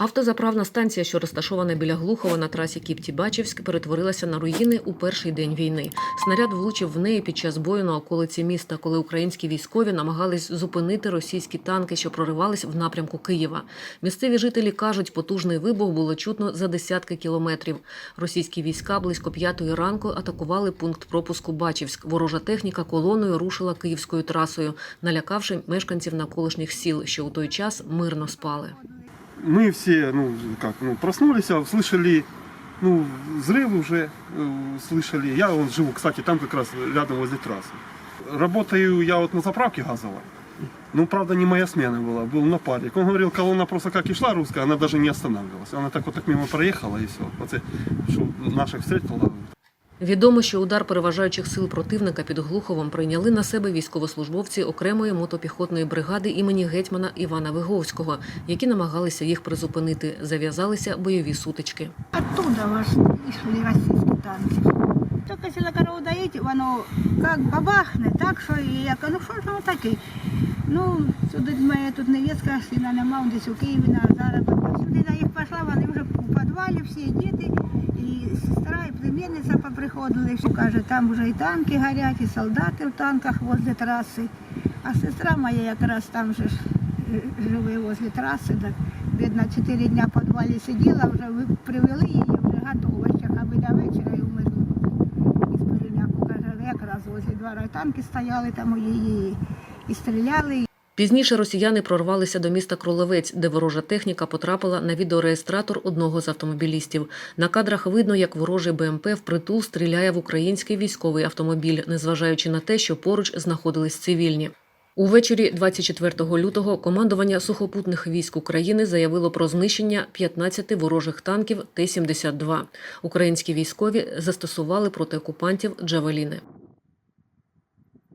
Автозаправна станція, що розташована біля Глухова на трасі Кіпті-Бачівськ, перетворилася на руїни у перший день війни. Снаряд влучив в неї під час бою на околиці міста, коли українські військові намагались зупинити російські танки, що проривались в напрямку Києва. Місцеві жителі кажуть, потужний вибух було чутно за десятки кілометрів. Російські війська близько п'ятої ранку атакували пункт пропуску Бачівськ. Ворожа техніка колоною рушила київською трасою, налякавши мешканців навколишніх сіл, що у той час мирно спали мы все, ну, как, ну, проснулись, а услышали, ну, взрывы уже э, слышали. Я вот живу, кстати, там как раз рядом возле трассы. Работаю я вот на заправке газовой. Ну, правда, не моя смена была, был напарник. Он говорил, колонна просто как и шла русская, она даже не останавливалась. Она так вот так мимо проехала и все. Вот, э, что наших встретила. Відомо, що удар переважаючих сил противника під Глуховом прийняли на себе військовослужбовці окремої мотопіхотної бригади імені гетьмана Івана Виговського, які намагалися їх призупинити. Зав'язалися бойові сутички. Оттуда вас шли российские танки. На корову доедете, воно как бабахне, так що і кажу, ну що ж воно таке? Ну, сюди моя тут невістка, сина нема, десь у Києві на заробітку. Сюди на їх пішла, вони вже у підвалі всі діти, і племінниця поприходили, що каже, там вже і танки горять, і солдати в танках возле траси. А сестра моя якраз там же ж- живе возле траси, так, бідна, чотири дня в підвалі сиділа, вже привели її, вже готова, ще аби до вечора і умерла. Із переляку, каже, якраз возле двора танки стояли там у її і стріляли. Пізніше росіяни прорвалися до міста Кролевець, де ворожа техніка потрапила на відеореєстратор одного з автомобілістів. На кадрах видно, як ворожий БМП впритул стріляє в український військовий автомобіль, незважаючи на те, що поруч знаходились цивільні. Увечері 24 лютого командування сухопутних військ України заявило про знищення 15 ворожих танків Т-72. Українські військові застосували проти окупантів джавеліни.